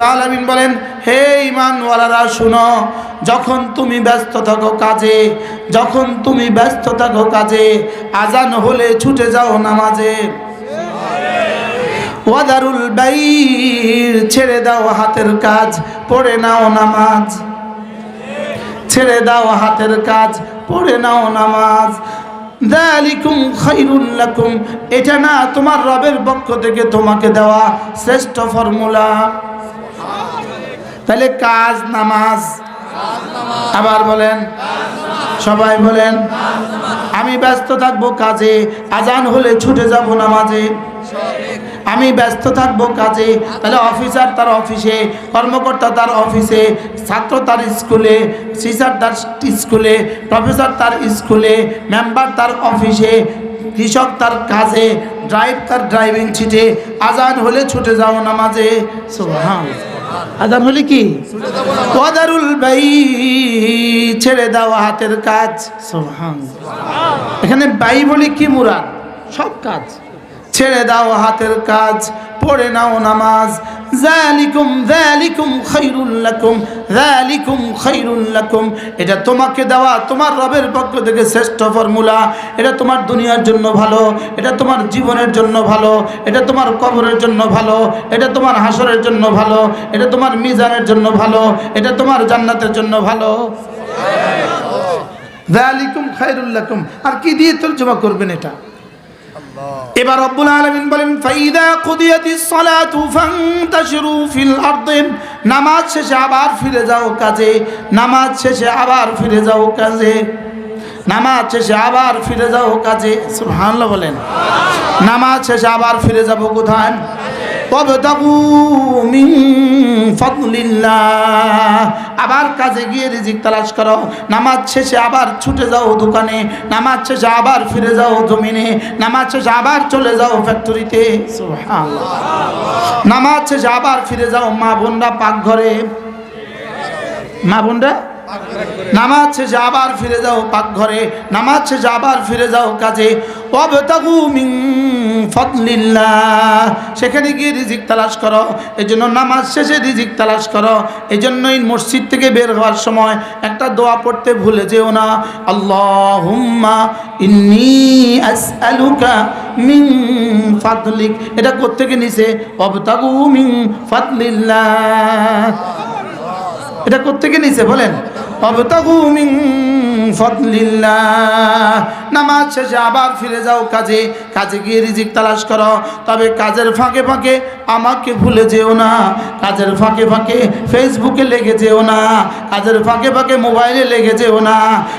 আলামিন বলেন, হে ইমানওয়ালারা শুনো, যখন তুমি ব্যস্ত থাকো কাজে, যখন তুমি ব্যস্ত থাকো কাজে আজান হলে ছুটে যাও নামাজে। ওয়াদারুল বাইর ছেড়ে দাও হাতের কাজ, পড়ে নাও নামাজ। ছেড়ে দাও হাতের কাজ, পড়ে নাও নামাজ। দালিকুম খাইরুল লাকুম, এটা না তোমার রবের পক্ষ থেকে তোমাকে দেওয়া শ্রেষ্ঠ ফর্মুলা। তাহলে কাজ নামাজ। আবার বলেন, সবাই বলেন, আমি ব্যস্ত থাকব কাজে, আজান হলে ছুটে যাব নামাজে। আমি ব্যস্ত থাকব কাজে, তাহলে অফিসার তার অফিসে, কর্মকর্তা তার অফিসে, ছাত্র তার স্কুলে টিচার তার স্কুলে প্রফেসর তার স্কুলে মেম্বার তার অফিসে, কৃষক তার কাজে ড্রাইভ তার ড্রাইভিং সিটে আজান হলে ছুটে যাও নামাজে। সুবহান আজান হলে কি? ওয়াদারুল বাই ছেড়ে দাও হাতের কাজ। এখানে বাই বলে কি মুরাদ? সব কাজ। ছেড়ে দাও হাতের কাজ পড়ে নাও নামাজ জালিকুম জালিকুম খাইরুল লাকুম জালিকুম খাইরুল লাকুম এটা তোমাকে দেওয়া তোমার রবের পক্ষ থেকে শ্রেষ্ঠ ফর্মুলা। এটা তোমার দুনিয়ার জন্য ভালো এটা তোমার জীবনের জন্য ভালো এটা তোমার কবরের জন্য ভালো এটা তোমার হাসরের জন্য ভালো এটা তোমার মিজানের জন্য ভালো এটা তোমার জান্নাতের জন্য ভালো। জালিকুম খাইরুল লাকুম আর কি দিয়ে তর্জমা করবেন এটা? এবার রব্বুল আলমিন বলেন, ফাইদা কুদিয়াতিস সালাতু ফান্তাশিরু ফিল আর্দিন নামাজ শেষে আবার ফিরে যাও কাজে, নামাজ শেষে আবার ফিরে যাও কাজে, নামাজ শেষে আবার ফিরে যাও কাজে। সুবহানাল্লাহ বলেন, নামাজ শেষে আবার ফিরে যাব কোথায়? আবার কাজে গিয়ে রিজিক তালাশ করো। নামাজ শেষে আবার ছুটে যাও দোকানে। নামাজ শেষে আবার ফিরে যাও জমিনে। নামাজ শেষে আবার চলে যাও ফ্যাক্টরিতে। নামাজ শেষে আবার ফিরে যাও মা বোনরা পাকঘরে। মা বোনরা? নামাজ শেষে আবার ফিরে যাও পাকঘরে, নামাজ শেষে আবার ফিরে যাও কাজে। ফদলিল্লাহ। সেখানে গিয়ে রিজিক তালাশ করো এই জন্য নামাজ শেষে রিজিক তালাশ করো। এই জন্যই মসজিদ থেকে বের হওয়ার সময় একটা দোয়া পড়তে ভুলে যেও না। আল্লাহুম্মা ইন্নি আসআলুকা মিন ফাদলিক। এটা কোত্থেকে নিছে? অবতাগু মিং ফাদলিল্লাহ। এটা কোত্থেকে নিছে বলেন? নামাজ শেষে আবার ফিরে যাও কাজে কাজে গিয়ে রিজিক তালাশ করো। তবে কাজের ফাঁকে ফাঁকে আমাকে ভুলে যেও না। কাজের ফাঁকে ফাঁকে ফেসবুকে লেগে যেও না। কাজের ফাঁকে ফাঁকে মোবাইলে লেগে যেও না।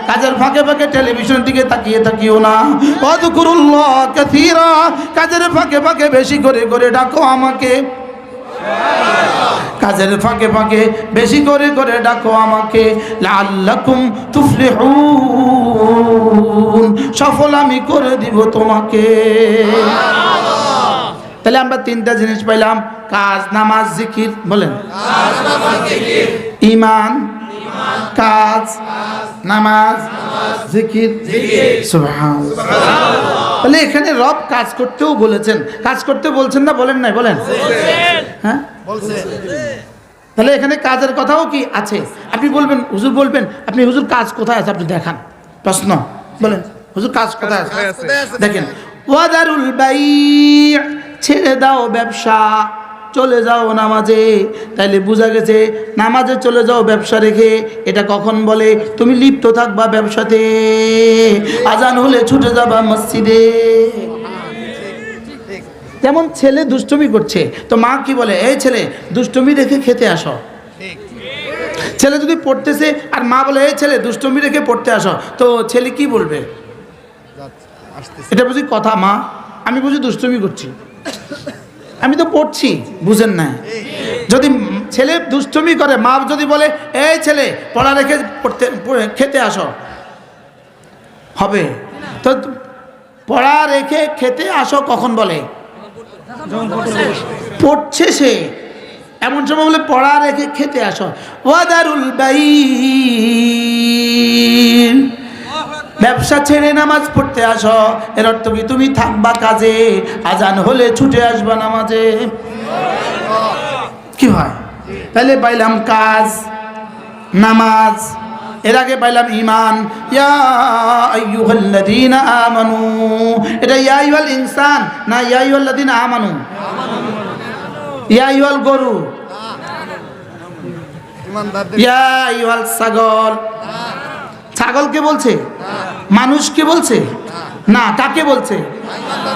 কাজের ফাঁকে ফাঁকে টেলিভিশন দিকে তাকিয়ে তাকিও না। অদকুরুল্লাহ কাজের ফাঁকে ফাঁকে বেশি করে করে ডাকো আমাকে। কাজের ফাঁকে ফাঁকে বেশি করে করে ডাকো আমাকে। লাল্লাকুম তুফলিহুন। সফল আমি করে দিব তোমাকে। তাহলে আমরা তিনটা জিনিস পাইলাম। কাজ নামাজ জিকির বলেন। ইমান কাজ, নামাজ, জিকির। তাহলে এখানে রব কাজ করতেও বলেছেন। কাজ করতে বলছেন না, বলেন নাই, বলেন। হ্যাঁ? তাহলে এখানে কাজের কথাও কি আছে? আপনি বলবেন, হুজুর বলবেন, আপনি হুজুর কাজ কোথায় আছে আপনি দেখান। প্রশ্ন, বলেন, হুজুর কাজ কোথায় আছে? দেখেন, ওয়াদারুল বাই ছেড়ে দাও ব্যবসা। চলে যাও নামাজে। তাইলে বোঝা গেছে নামাজে চলে যাও ব্যবসা রেখে। এটা কখন বলে? তুমি লিপ্ত থাকবা ব্যবসাতে। আজান হলে ছুটে যাবা মসজিদে। যেমন ছেলে দুষ্টমি করছে তো মা কি বলে? এই ছেলে দুষ্টমি রেখে খেতে আসো। ছেলে যদি পড়তেছে আর মা বলে এই ছেলে দুষ্টমি রেখে পড়তে আসো। তো ছেলে কি বলবে? এটা বুঝি কথা মা? আমি বুঝি দুষ্টমি করছি। আমি তো পড়ছি বুঝেন না যদি ছেলে দুষ্টমি করে মা যদি বলে এই ছেলে পড়া রেখে পড়তে খেতে আসো। হবে। তো পড়া রেখে খেতে আসো কখন বলে? পড়ছে সে। এমন সময় বলে পড়া রেখে খেতে আসো। ওয়াদারুল বাই ব্যবসা ছেড়ে নামাজ পড়তে আসো। এর অর্থ কি? তুমি থাকবা কাজে আজান হলে ছুটে আসবা নামাজে। কি হয়? তাহলে পাইলাম কাজ নামাজ এর আগে পাইলাম ইমান আমানু। এটা ইয়া আইয়ুহাল ইনসান না ইয়া আইয়ুহাল্লাযীনা আমানু? ইয়া আইয়ুহাল গরু। ইয়া ছাগল। ছাগলকে বলছে? মানুষকে বলছে? না কাকে বলছে।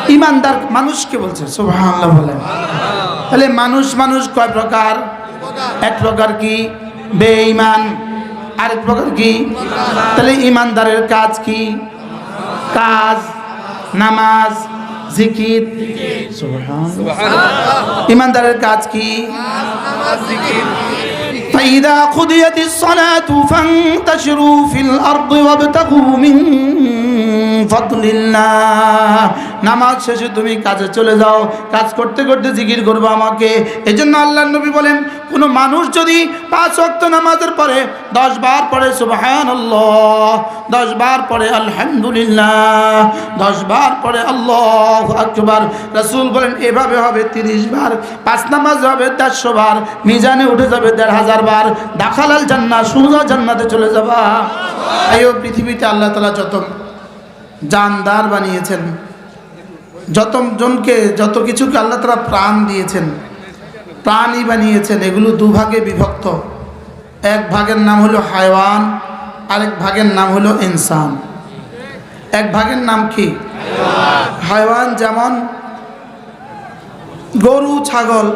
ইমানদার মানুষকে বলছে? সুবহানাল্লাহ তাহলে মানুষ মানুষ কয় প্রকার? এক প্রকার কি? বেঈমান। আরেক প্রকার কি? তাহলে ইমানদারের কাজ কি? কাজ, নামাজ, জিকির। ইমানদারের কাজ কি? فإذا قضيت الصلاة فانتشروا في الأرض وابتغوا من فضل الله. নামাজ শেষে তুমি কাজে চলে যাও, কাজ করতে করতে জিকির করব আমাকে। এই জন্য আল্লাহ নবী বলেন, কোনো মানুষ যদি পাঁচ অক্ত নামাজের পরে দশ বার পরে সুবাহান দশ বার পরে আলহামদুলিল্লাহ, দশ বার পরে আল্লাহ আকবার, রসুল বলেন, এভাবে হবে তিরিশ বার, পাঁচ নামাজ হবে দেড়শো বার, মিজানে উঠে যাবে দেড় হাজার বার, দাখালাল জান্না সুজা জান্নাতে চলে যাবা। এই পৃথিবীতে আল্লাহ তালা যত জানদার বানিয়েছেন যত জনকে, যত কিছুকে আল্লাহ তালা প্রাণ দিয়েছেন, প্রাণই বানিয়েছেন, এগুলো দুভাগে বিভক্ত। এক ভাগের নাম হলো হায়ওয়ান আরেক ভাগের নাম হলো ইনসান। এক ভাগের নাম কি? হায়ওয়ান যেমন গরু, ছাগল,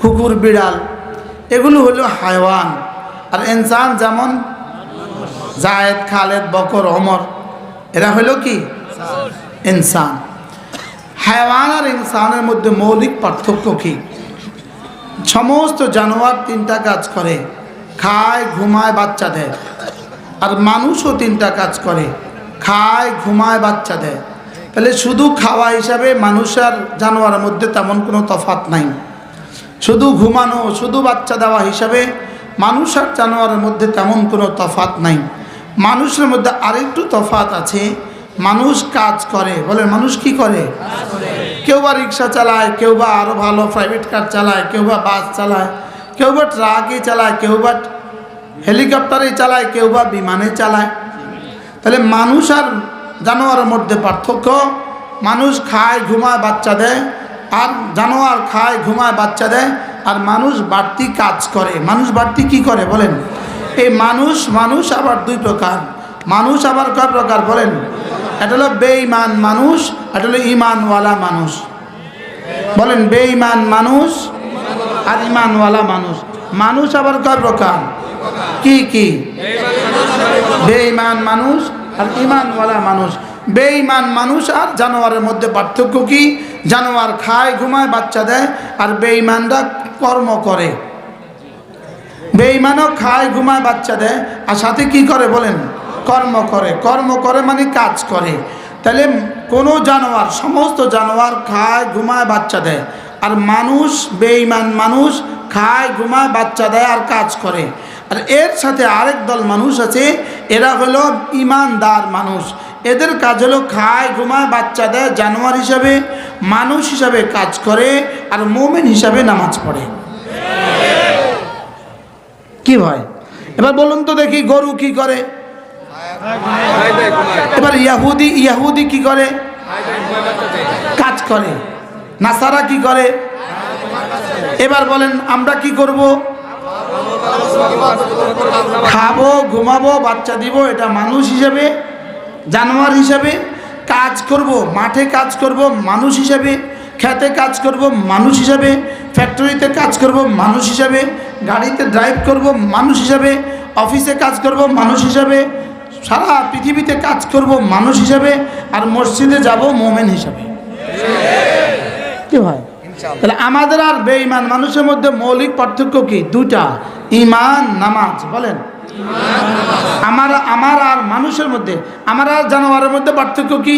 কুকুর, বিড়াল, এগুলো হলো হায়ওয়ান আর ইনসান যেমন জায়েদ, খালেদ, বকর অমর এরা হলো কি? ইনসান। হায়ওয়ান আর ইনসানের মধ্যে মৌলিক পার্থক্য কি? সমস্ত জানোয়ার তিনটা কাজ করে, খায়, ঘুমায়, বাচ্চা দেয়। আর মানুষও তিনটা কাজ করে, খায়, ঘুমায়, বাচ্চা দেয়। তাহলে শুধু খাওয়া হিসাবে মানুষ আর জানোয়ারের মধ্যে তেমন কোনো তফাত নাই। শুধু ঘুমানো, শুধু বাচ্চা দেওয়া হিসাবে মানুষ আর জানোয়ারের মধ্যে তেমন কোনো তফাত নাই। মানুষের মধ্যে আরেকটু তফাত আছে মানুষ কাজ করে। বলে মানুষ কি করে? কেউ বা রিক্সা চালায়, কেউ বা আরও ভালো প্রাইভেট কার চালায়, কেউ বা বাস চালায়, কেউ বা ট্রাকে চালায়, কেউ বা হেলিকপ্টারে চালায়, কেউ বা বিমানে চালায়। তাহলে মানুষ আর জানোয়ারের মধ্যে পার্থক্য, মানুষ খায়, ঘুমায়, বাচ্চা দেয়, আর জানোয়ার খায়, ঘুমায়, বাচ্চা দেয়, আর মানুষ বাড়তি কাজ করে। মানুষ বাড়তি কি করে, বলেন? এই মানুষ মানুষ আবার দুই প্রকার। মানুষ আবার কয় প্রকার, বলেন? এটা হলো বেঈমান মানুষ, এটা হলো ইমানওয়ালা মানুষ। বলেন, বেঈমান মানুষ আর ইমানওয়ালা মানুষ। মানুষ আবার কয় প্রকার? কি কি? বেঈমান মানুষ আর ইমানওয়ালা মানুষ। বেঈমান মানুষ আর জানোয়ারের মধ্যে পার্থক্য কি? জানোয়ার খায়, ঘুমায়, বাচ্চা দেয়, আর বেঈমানরা কর্ম করে। বেঈমানও খায়, ঘুমায়, বাচ্চা দেয়, আর সাথে কি করে বলেন? কর্ম করে। কর্ম করে মানে কাজ করে। তাহলে কোনো জানোয়ার, সমস্ত জানোয়ার খায়, ঘুমায়, বাচ্চা দেয়। আর মানুষ, বেঈমান মানুষ খায়, ঘুমায়, বাচ্চা দেয় আর কাজ করে। আর এর সাথে আরেক দল মানুষ আছে, এরা হলো ইমানদার মানুষ। এদের কাজ হলো খায়, ঘুমায়, বাচ্চা দেয়, জানোয়ার হিসাবে, মানুষ হিসাবে কাজ করে আর মোমেন হিসাবে নামাজ পড়ে। কি হয় এবার বলুন তো দেখি গরু কি করে? এবার ইয়াহুদি ইয়াহুদি কি করে? কাজ করে। নাসারা কি করে? এবার বলেন, আমরা কি করব? খাব, ঘুমাবো, বাচ্চা দিব, এটা মানুষ হিসেবে, জানোয়ার হিসাবে কাজ করব, মাঠে কাজ করব, মানুষ হিসাবে, খেতে কাজ করব, মানুষ হিসাবে, ফ্যাক্টরিতে কাজ করব, মানুষ হিসাবে, গাড়িতে ড্রাইভ করব, মানুষ হিসাবে অফিসে কাজ করব, মানুষ হিসাবে সারা পৃথিবীতে কাজ করব মানুষ হিসাবে আর মসজিদে যাব মোমেন হিসাবে। কি হয়? তাহলে আমাদের আর বেঈমান মানুষের মধ্যে মৌলিক পার্থক্য কি? দুটা ইমান নামাজ বলেন। আমার আমার আর মানুষের মধ্যে আমার আর জানোয়ারের মধ্যে পার্থক্য কি?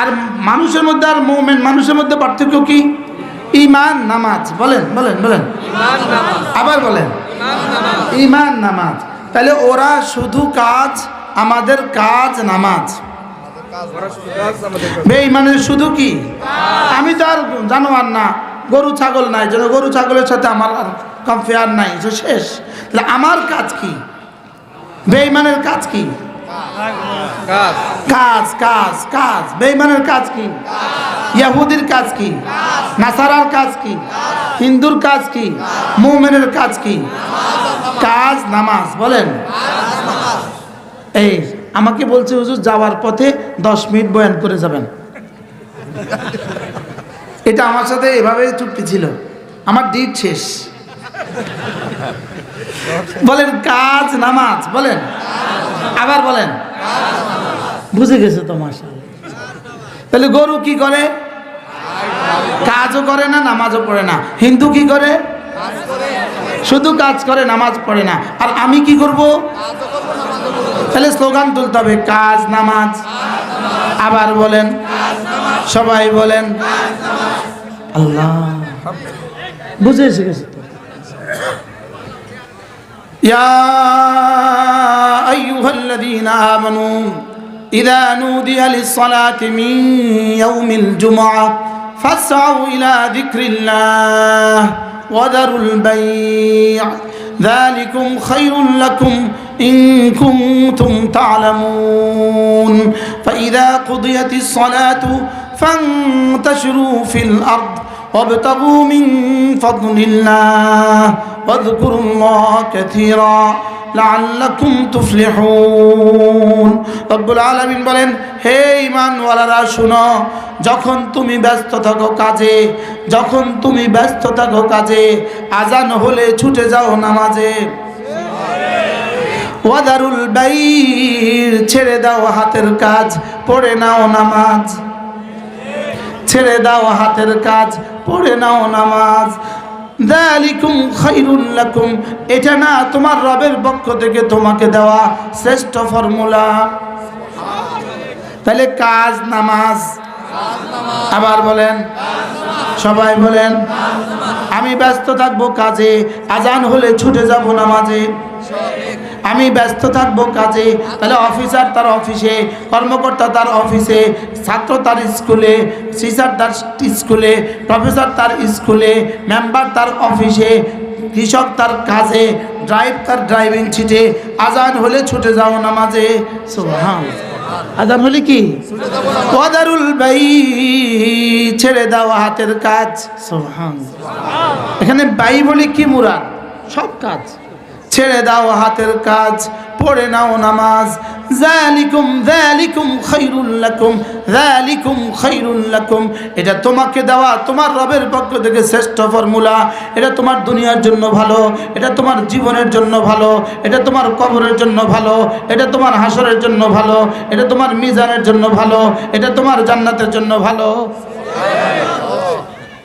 আর মানুষের মধ্যে আর মোমেন মানুষের মধ্যে পার্থক্য কি? ইমান নামাজ বলেন বলেন বলেন। আবার বলেন। ইমান নামাজ। তাহলে ওরা শুধু কাজ আমাদের কাজ নামাজ। বেঈমানের শুধু কি? আমি তো আর জানোয়ার না গরু ছাগল নাই যেন গরু ছাগলের সাথে আমার আর কম্পেয়ার নাই যে শেষ। তাহলে আমার কাজ কি? বেইমানের কাজ কি? কাজ। কাজ কাজ বেইমানের কাজ কি? ইয়াহুদির কাজ কি? নাসারার কাজ কি? হিন্দুর কাজ কি? মুমেনের কাজ কি? কাজ, নামাজ। বলেন। এই, আমাকে বলছে, হুজুর, যাওয়ার পথে দশ মিনিট বয়ান করে যাবেন। এটা আমার সাথে এভাবে চুক্তি ছিল। আমার ডিট শেষ। বলেন, কাজ, নামাজ। বলেন। আবার বলেন। বুঝে গেছে তো মাসা তাহলে গরু কি করে? কাজও করে না, নামাজও পড়ে না। হিন্দু কি করে? শুধু কাজ করে, নামাজ পড়ে না। আর আমি কি করব? তাহলে স্লোগান তুলতে হবে, কাজ, নামাজ। আবার বলেন, সবাই বলেন, আল্লাহ। বুঝে এসে গেছে। يا أيها الذين آمنوا إذا نودي للصلاة من يوم الجمعة فاسعوا إلى ذكر الله وذروا البيع. ذلكم خير لكم إن كنتم تعلمون. فإذا قضيت الصلاة فانتشروا في الأرض وابتغوا من فضل الله واذكروا الله كثيرا لعلكم تفلحون رب العالمين বলেন হে ঈমানওয়ালারা শুনো যখন তুমি ব্যস্ত থাকো কাজে যখন তুমি ব্যস্ত থাকো কাজে আজান হলে ছুটে যাও নামাজে ওয়াদারুল বাইর ছেড়ে দাও হাতের কাজ পড়ে নাও নামাজ ছেড়ে দাও হাতের কাজ, পড়ে নাও নামাজ। দালিকুম খাইরুল লাকুম, এটা না তোমার রবের পক্ষ থেকে তোমাকে দেওয়া শ্রেষ্ঠ ফর্মুলা। তাহলে কাজ নামাজ। আবার বলেন, সবাই বলেন, আমি ব্যস্ত থাকব কাজে, আজান হলে ছুটে যাব নামাজে। আমি ব্যস্ত থাকব কাজে। তাহলে অফিসার তার অফিসে, কর্মকর্তা তার অফিসে, ছাত্র তার স্কুলে টিচার তার স্কুলে প্রফেসর তার স্কুলে মেম্বার তার অফিসে, কৃষক তার কাজে ড্রাইভ তার ড্রাইভিং সিটে আজান হলে ছুটে যাও নামাজে। সুবহান আজান হলে কি? ওয়াদারুল বাই ছেড়ে দাও হাতের কাজ। এখানে বাই বলে কি মুরাদ? সব কাজ। ছেড়ে দাও হাতের কাজ, পড়ে নাও নামাজ। জালিকুম জালিকুম খাইরুল লাকুম জালিকুম খাইরুল লাকুম। এটা তোমাকে দেওয়া তোমার রবের পক্ষ থেকে শ্রেষ্ঠ ফর্মুলা। এটা তোমার দুনিয়ার জন্য ভালো, এটা তোমার জীবনের জন্য ভালো, এটা তোমার কবরের জন্য ভালো, এটা তোমার হাসরের জন্য ভালো, এটা তোমার মিজানের জন্য ভালো, এটা তোমার জান্নাতের জন্য ভালো।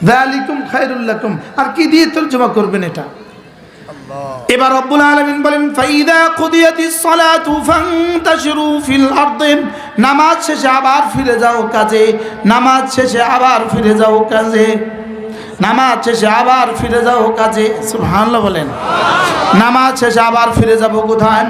জালিকুম খাইরুল লাকুম। আর কি দিয়ে তর্জমা করবেন এটা? এবার রব্বুল আলমিন বলেন, ফাইদা কুদিয়াতিস সলাতু ফাংতাশিরু ফিল আরদিন নামাজ শেষে আবার ফিরে যাও কাজে, নামাজ শেষে আবার ফিরে যাও কাজে, নামাজ শেষে আবার ফিরে যাও কাজে। সুবহানাল্লাহ বলেন। নামাজ শেষে আবার ফিরে যাব কোথায়?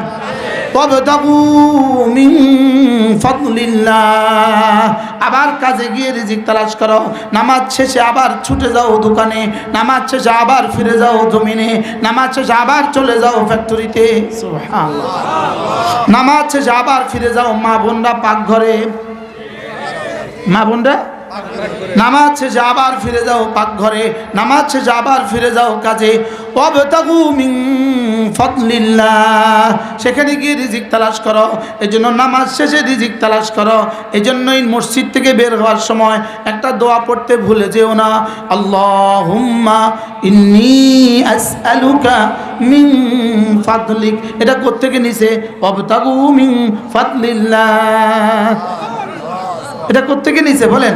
আবার কাজে গিয়ে রিজিক তালাশ করো। নামাজ শেষে আবার ছুটে যাও দোকানে। নামাজ শেষে আবার ফিরে যাও জমিনে। নামাজ শেষে আবার চলে যাও ফ্যাক্টরিতে। নামাজ শেষে আবার ফিরে যাও মা বোনরা পাকঘরে। মা বোনরা? নামাজ শেষে আবার ফিরে যাও পাকঘরে। নামাজ শেষে আবার ফিরে যাও কাজে। অবতাগু মিন ফদলিল্লাহ। সেখানে গিয়ে রিজিক তালাশ করো। এই জন্য নামাজ শেষে রিজিক তালাশ করো। এই জন্যই মসজিদ থেকে বের হওয়ার সময় একটা দোয়া পড়তে ভুলে যেও না। আল্লাহুম্মা ইন্নি মিন ফাদলিক। এটা কোত্থেকে নিছে? অবতাগু মিন ফাদলিল্লাহ। এটা কোত্থেকে নিছে বলেন?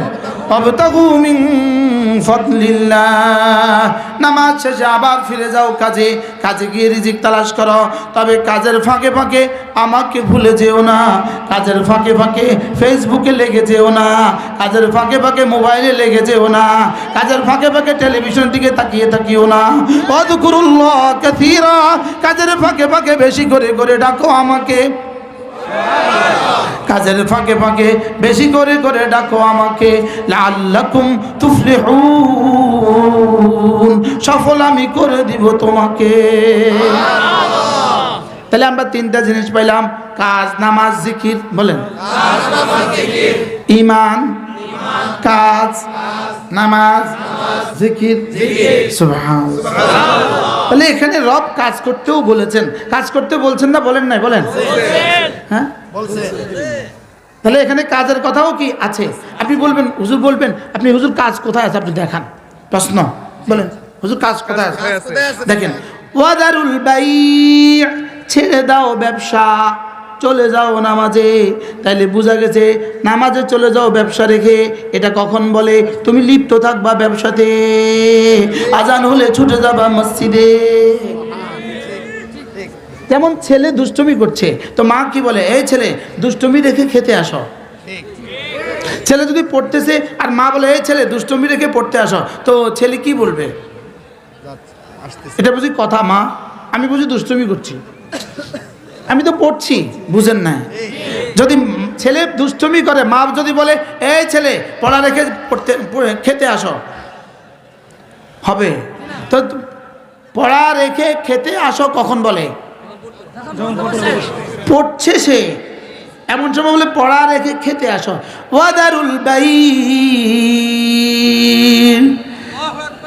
অবতাগু মিন ফদলিল্লাহ। নামাজ শেষে আবার ফিরে যাও কাজে। কাজে গিয়ে রিজিক তালাশ করো। তবে কাজের ফাঁকে ফাঁকে আমাকে ভুলে যেও না। কাজের ফাঁকে ফাঁকে ফেসবুকে লেগে যেও না। কাজের ফাঁকে ফাঁকে মোবাইলে লেগে যেও না। কাজের ফাঁকে ফাঁকে টেলিভিশন দিকে তাকিয়ে তাকিও না। অদকুরুল্লাহ কাজের ফাঁকে ফাঁকে বেশি করে করে ডাকো আমাকে। কাজের ফাঁকে ফাঁকে বেশি করে করে ডাকো আমাকে। লাল্লাকুম তুফলিহুন। সফল আমি করে দিব তোমাকে। তাহলে আমরা তিনটা জিনিস পাইলাম। কাজ নামাজ জিকির বলেন। ইমান কাজ, নামাজ, জিকির। তাহলে এখানে রব কাজ করতেও বলেছেন। কাজ করতে বলছেন না, বলেন নাই, বলেন। হ্যাঁ? তাহলে এখানে কাজের কথাও কি আছে? আপনি বলবেন, হুজুর বলবেন, আপনি হুজুর কাজ কোথায় আছে আপনি দেখান। প্রশ্ন, বলেন, হুজুর কাজ কোথায় আছে? দেখেন, ওয়াদারুল বাই ছেড়ে দাও ব্যবসা। চলে যাও নামাজে। তাইলে বোঝা গেছে নামাজে চলে যাও ব্যবসা রেখে। এটা কখন বলে? তুমি লিপ্ত থাকবা ব্যবসাতে। আজান হলে ছুটে যাবা মসজিদে। যেমন ছেলে দুষ্টমি করছে তো মা কি বলে? এই ছেলে দুষ্টমি রেখে খেতে আসো। ছেলে যদি পড়তেছে আর মা বলে এই ছেলে দুষ্টমি রেখে পড়তে আসো। তো ছেলে কি বলবে? এটা বুঝি কথা মা? আমি বুঝি দুষ্টমি করছি। আমি তো পড়ছি বুঝেন না যদি ছেলে দুষ্টমি করে মা যদি বলে এই ছেলে পড়া রেখে পড়তে খেতে আসো। হবে। তো পড়া রেখে খেতে আসো কখন বলে? পড়ছে সে। এমন সময় বলে পড়া রেখে খেতে আসো। ওয়াদারুল বাই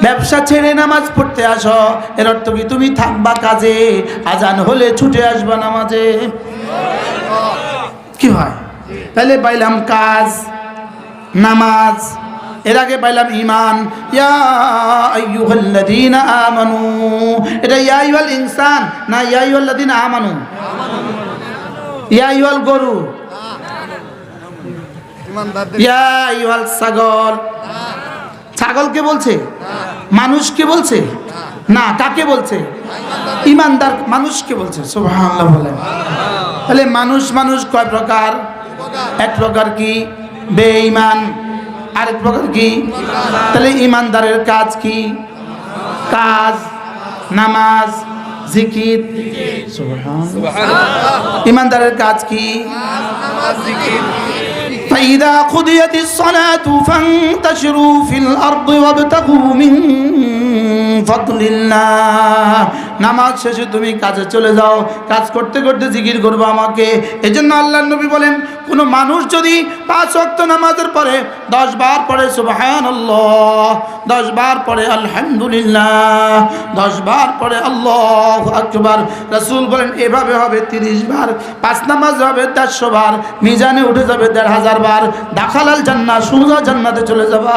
ব্যবসা ছেড়ে নামাজ পড়তে আসো। এর অর্থ কি? তুমি থাকবা কাজে আজান হলে ছুটে আসবা নামাজে। কি হয়? তাহলে পাইলাম কাজ নামাজ এর আগে পাইলাম ইমান আমানু। এটা ইয়া আইয়ুহাল ইনসান না ইয়া আইয়ুহাল্লাযীনা আমানু? ইয়া আইয়ুহাল গরু। ইয়া ছাগল। ছাগলকে বলছে? মানুষকে বলছে? না কাকে বলছে। ইমানদার মানুষকে বলছে? সুবহানাল্লাহ বলেন। তাহলে মানুষ মানুষ কয় প্রকার? এক প্রকার কি? বেঈমান। আরেক প্রকার কি? তাহলে ইমানদারের কাজ কি? কাজ নামাজ জিকির। ইমানদারের কাজ কি? فإذا قضيت الصلاة فانتشروا في الأرض وابتغوا من فضل الله. নামাজ শেষে তুমি কাজে চলে যাও, কাজ করতে করতে জিকির করব আমাকে। এজন্য আল্লাহ নবী বলেন, কোনো মানুষ যদি পাঁচ অক্ত নামাজের পরে দশ বার পড়ে সুবাহান দশ বার পরে আলহামদুলিল্লাহ, দশ বার পড়ে আল্লাহ আকবার, রসুল বলেন, এভাবে হবে তিরিশ বার, পাঁচ নামাজ হবে দেড়শো বার, মিজানে উঠে যাবে দেড় হাজার বার, দাখালাল জান্নাত, সুজা জান্নাতে চলে যাবা।